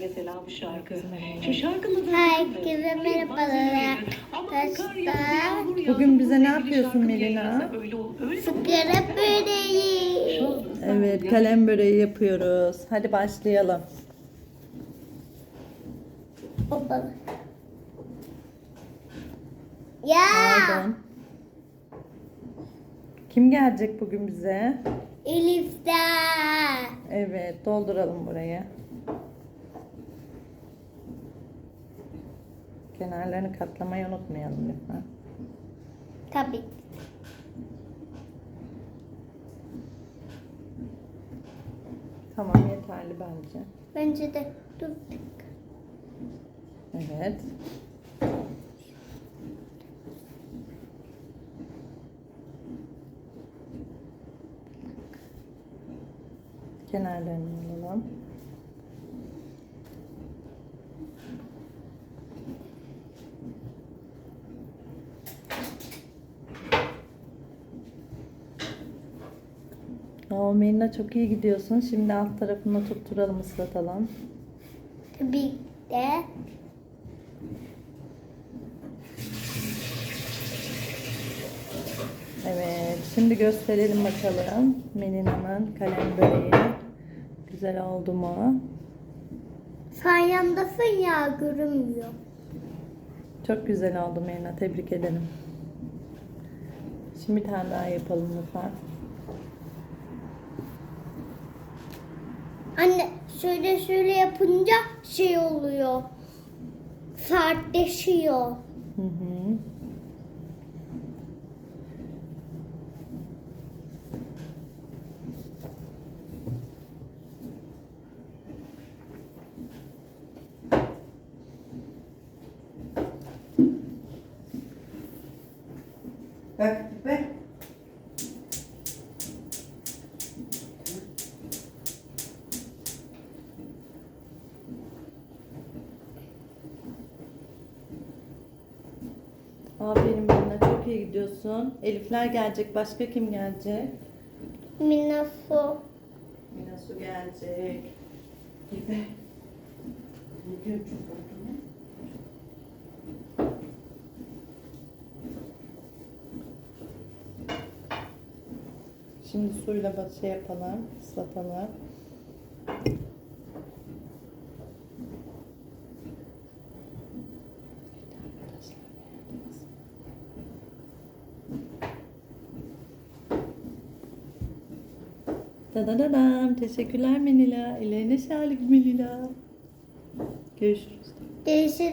Mesela bu şarkı. Şu şarkının adı Herkese merhabalar arkadaşlar. Bugün bize ne yapıyorsun Melina? Sigara böreği. Evet kalem böreği yapıyoruz. Hadi başlayalım. Baba. Ya. Pardon. Kim gelecek bugün bize? Elif de. Evet dolduralım burayı. Kenarlarını katlamayı unutmayalım lütfen. Tabii. Tamam yeterli bence. Bence de. Dur. Evet. Kenarlarını alalım. Melina çok iyi gidiyorsun. Şimdi alt tarafını tutturalım, ıslatalım. Tabii de. Evet, şimdi gösterelim bakalım Melina'nın kalem böreği. Güzel oldu mu? Sen yandasın ya görünmüyor. Çok güzel oldu Melina, tebrik ederim. Şimdi bir tane daha yapalım lütfen. Anne şöyle şöyle yapınca şey oluyor. Sertleşiyor. Hı hı. Bak, bak. Aferin Melina, çok iyi gidiyorsun. Elifler gelecek, başka kim gelecek? Minafu. Mina Su gelecek. Gibi. Ne diyor çok? Şimdi suyla şey yapalım, ıslatalım. Dadadadam. Teşekkürler Menila. Ellerine sağlık Menila. Görüşürüz. Görüşürüz.